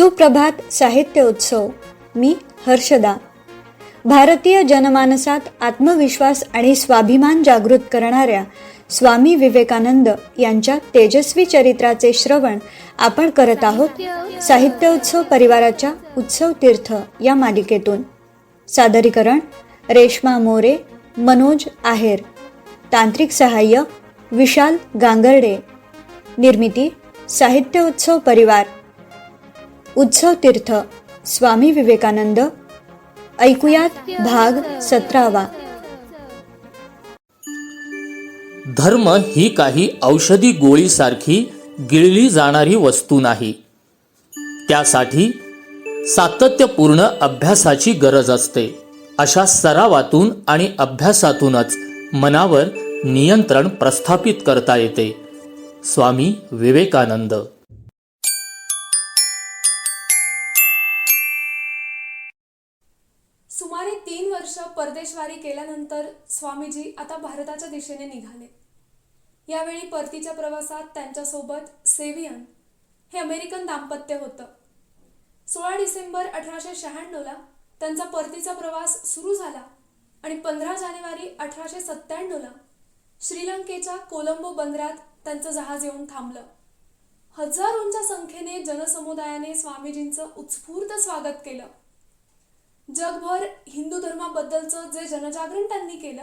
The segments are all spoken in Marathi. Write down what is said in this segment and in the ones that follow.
सुप्रभात साहित्य उत्सव. मी हर्षदा. भारतीय जनमानसात आत्मविश्वास आणि स्वाभिमान जागृत करणाऱ्या स्वामी विवेकानंद यांच्या तेजस्वी चरित्राचे श्रवण आपण करत आहोत साहित्य उत्सव परिवाराच्या उत्सव तीर्थ या मालिकेतून. सादरीकरण रेश्मा मोरे मनोज आहेर. तांत्रिक सहाय्य विशाल गांगर्डे. निर्मिती साहित्य उत्सव परिवार. उत्सव तीर्थ स्वामी विवेकानंद ऐकूयात भाग सतरावा. धर्म ही काही औषधी गोळीसारखी गिळली जाणारी वस्तू नाही. त्यासाठी सातत्यपूर्ण अभ्यासाची गरज असते. अशा सरावातून आणि अभ्यासातूनच मनावर नियंत्रण प्रस्थापित करता येते. स्वामी विवेकानंद सुमारे तीन वर्ष परदेशवारी केल्यानंतर स्वामीजी आता भारताच्या दिशेने निघाले. यावेळी परतीच्या प्रवासात त्यांच्यासोबत सेवियन हे अमेरिकन दाम्पत्य होतं. सोळा डिसेंबर अठराशे शहाण्णवला त्यांचा परतीचा प्रवास सुरू झाला आणि पंधरा जानेवारी अठराशे सत्त्याण्णवला श्रीलंकेच्या कोलंबो बंदरात त्यांचं जहाज येऊन थांबलं. हजारोंच्या संख्येने जनसमुदायाने स्वामीजींचं उत्स्फूर्त स्वागत केलं. जगभर हिंदू धर्माबद्दलचं जे जनजागरण त्यांनी केलं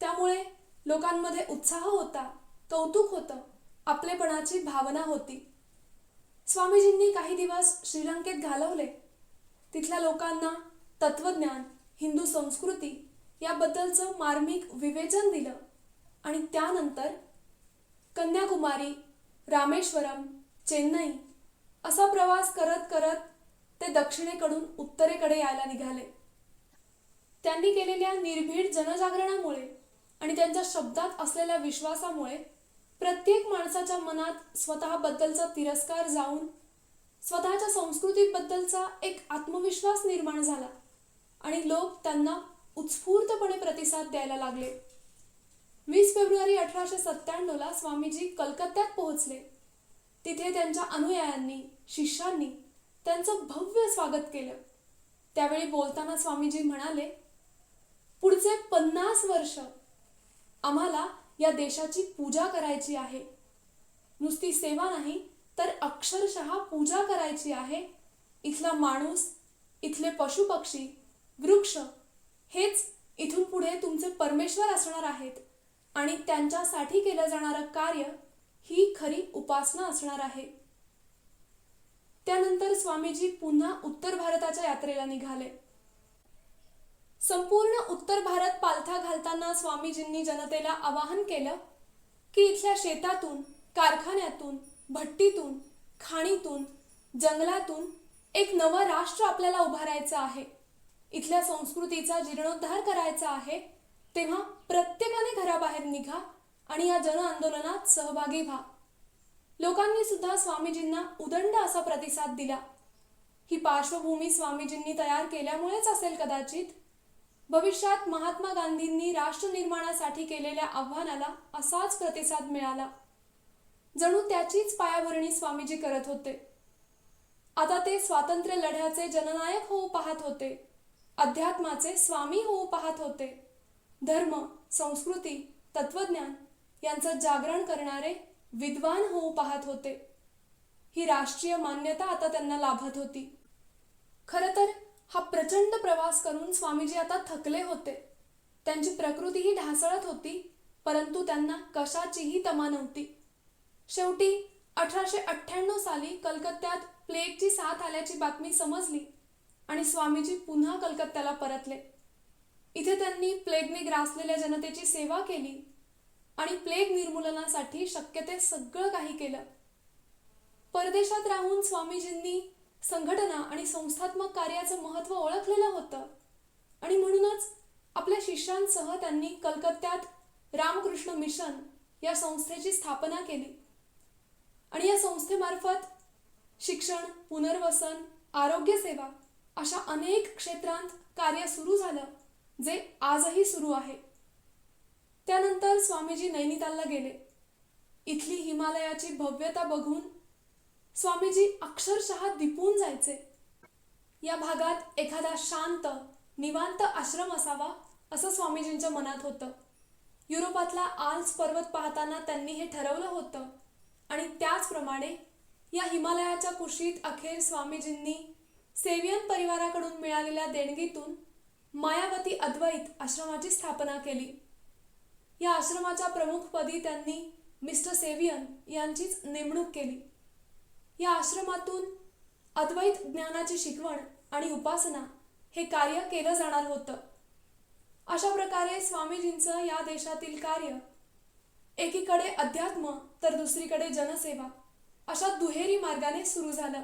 त्यामुळे लोकांमध्ये उत्साह होता कौतुक होतं आपलेपणाची भावना होती. स्वामीजींनी काही दिवस श्रीलंकेत घालवले. तिथल्या लोकांना तत्वज्ञान हिंदू संस्कृती याबद्दलचं मार्मिक विवेचन दिलं आणि त्यानंतर कन्याकुमारी रामेश्वरम चेन्नई असा प्रवास करत करत ते दक्षिणेकडून उत्तरेकडे यायला निघाले. त्यांनी केलेल्या निर्भीड जनजागरणामुळे आणि त्यांच्या शब्दात असलेल्या विश्वासामुळे प्रत्येक माणसाच्या मनात स्वतःबद्दलचा तिरस्कार जाऊन स्वतःच्या संस्कृतीबद्दलचा एक आत्मविश्वास निर्माण झाला आणि लोक त्यांना उत्स्फूर्तपणे प्रतिसाद द्यायला लागले. वीस फेब्रुवारी अठराशे सत्त्याण्णवला स्वामीजी कलकत्त्यात पोहोचले. तिथे त्यांच्या अनुयायांनी शिष्यांनी त्यांचं भव्य स्वागत केलं. त्यावेळी बोलताना स्वामीजी म्हणाले पुढचे पन्नास वर्ष आम्हाला या देशाची पूजा करायची आहे. नुसती सेवा नाही तर अक्षरशः पूजा करायची आहे. इथला माणूस इथले पशुपक्षी वृक्ष हेच इथून पुढे तुमचे परमेश्वर असणार आहेत. आणि त्यांच्यासाठी केलं जाणारं कार्य ही खरी उपासना असणार आहे. त्यानंतर स्वामीजी पुन्हा उत्तर भारताच्या यात्रेला निघाले. संपूर्ण उत्तर भारत पालथा घालताना स्वामीजींनी जनतेला आवाहन केलं की इथल्या शेतातून कारखान्यातून भट्टीतून खाणीतून जंगलातून एक नवं राष्ट्र आपल्याला उभारायचं आहे. इथल्या संस्कृतीचा जीर्णोद्धार करायचा आहे. तेव्हा प्रत्येकाने घराबाहेर निघा आणि या जन आंदोलनात सहभागी व्हा. लोकांनी सुद्धा स्वामीजींना उदंड असा प्रतिसाद दिला. ही पार्श्वभूमी स्वामीजींनी तयार केल्यामुळेच असेल कदाचित. भविष्यात महात्मा गांधींनी राष्ट्र निर्माणासाठी केलेल्या आव्हानाला असाच प्रतिसाद मिळाला. जणू त्याचीच पायाभरणी स्वामीजी करत होते. आता ते स्वातंत्र्य लढ्याचे जननायक होऊ पाहत होते. अध्यात्माचे स्वामी होऊ पाहत होते. धर्म संस्कृती तत्वज्ञान यांचं जागरण करणारे विद्वान होऊ पाहत होते. ही राष्ट्रीय मान्यता आता त्यांना लाभत होती. खर तर हा प्रचंड प्रवास करून स्वामीजी आता थकले होते. त्यांची प्रकृतीही ढासळत होती परंतु त्यांना कशाचीही तमा नव्हती. शेवटी अठराशे अठ्ठ्याण्णव साली कलकत्त्यात प्लेगची साथ आल्याची बातमी समजली आणि स्वामीजी पुन्हा कलकत्त्याला परतले. इथे त्यांनी प्लेगने ग्रासलेल्या जनतेची सेवा केली. आणि प्लेग निर्मूलनासाठी शक्य ते सगळं काही केलं. परदेशात राहून स्वामीजींनी संघटना आणि संस्थात्मक कार्याचं महत्त्व ओळखलेलं होतं. आणि म्हणूनच आपल्या शिष्यांसह त्यांनी कलकत्त्यात रामकृष्ण मिशन या संस्थेची स्थापना केली. आणि या संस्थेमार्फत शिक्षण पुनर्वसन आरोग्यसेवा अशा अनेक क्षेत्रांत कार्य सुरू झालं जे आजही सुरू आहे. त्यानंतर स्वामीजी नैनितालला गेले. इथली हिमालयाची भव्यता बघून स्वामीजी अक्षरशः दिपून जायचे. या भागात एखादा शांत निवांत आश्रम असावा असं स्वामीजींच्या मनात होतं. युरोपातला आल्स पर्वत पाहताना त्यांनी हे ठरवलं होतं. आणि त्याचप्रमाणे या हिमालयाच्या कुशीत अखेर स्वामीजींनी सेवियन परिवाराकडून मिळालेल्या देणगीतून मायावती अद्वैत आश्रमाची स्थापना केली. या आश्रमाच्या प्रमुखपदी त्यांनी मिस्टर सेवियन यांचीच नेमणूक केली. या आश्रमातून अद्वैत ज्ञानाची शिकवण आणि उपासना हे कार्य केलं जाणार होतं. अशा प्रकारे स्वामीजींचं या देशातील कार्य एकीकडे अध्यात्म तर दुसरीकडे जनसेवा अशा दुहेरी मार्गाने सुरू झालं.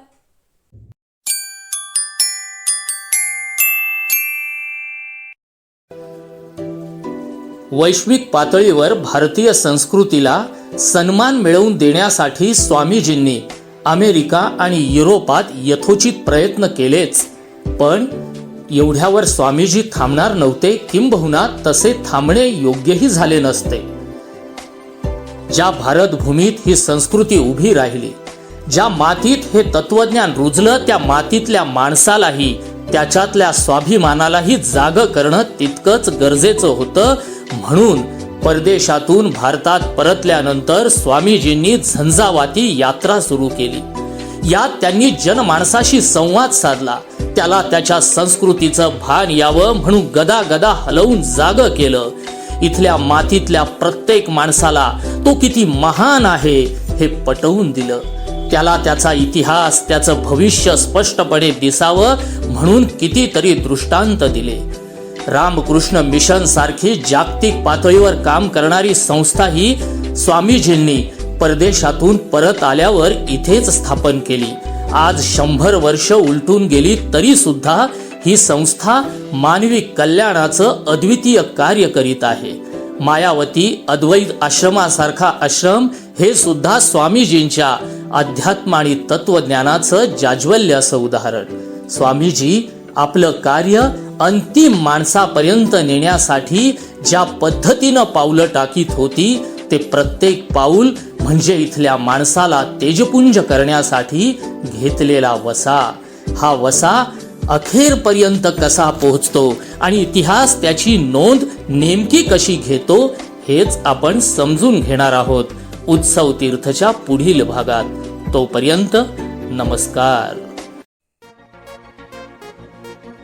वैश्विक पातळीवर भारतीय संस्कृतीला सन्मान मिळवून देण्यासाठी स्वामीजींनी अमेरिका आणि युरोपात यथोचित प्रयत्न केलेच. पण एवढ्यावर स्वामीजी थांबणार नव्हते किंबहुना तसे थांबणे योग्यही झाले नसते. ज्या भारतभूमीत ही संस्कृती उभी राहिली ज्या मातीत हे तत्वज्ञान रुजलं त्या मातीतल्या माणसालाही त्याच्यातल्या स्वाभिमानालाही जाग करणं तितकंच गरजेचं होतं म्हणून परदेशातून भारतात परतल्यानंतर स्वामीजींनी झंझावाती यात्रा सुरू केली. यात त्यांनी जनमानसाशी संवाद साधला. त्याला त्याच्या संस्कृतीचं भान यावं म्हणून गदा गदा हलवून जाग केलं. इथल्या मातीतल्या प्रत्येक माणसाला तो किती महान आहे हे पटवून दिलं. त्याला त्याचा इतिहास त्याचं भविष्य स्पष्टपणे दिसावं म्हणून कितीतरी दृष्टांत दिले. रामकृष्ण मिशन सारखी जागतिक पातळीवर काम करणारी संस्थाही स्वामीजींनी परदेशातून परत आल्यावर इथेच स्थापन केली. आज शंभर वर्ष उलटून गेली तरी सुद्धा ही संस्था मानवी कल्याणाचं अद्वितीय कार्य करीत आहे. मायावती अद्वैत आश्रमासारखा आश्रम हे सुद्धा स्वामीजींच्या अध्यात्म आणि तत्वज्ञानाचं जाज्वल्य असं उदाहरण. स्वामीजी आपलं कार्य अंतिम माणसापर्यंत नेण्यासाठी ज्या पद्धतीनं पावलं टाकीत होती ते प्रत्येक पाऊल म्हणजे इथल्या माणसाला तेजपुंज करण्यासाठी घेतलेला वसा. हा वसा अखेरपर्यंत कसा पोहोचतो आणि इतिहास त्याची नोंद नेमकी कशी घेतो हेच आपण समजून घेणार आहोत. उत्सव तीर्थच्या पुढील भागात. तोपर्यंत नमस्कार.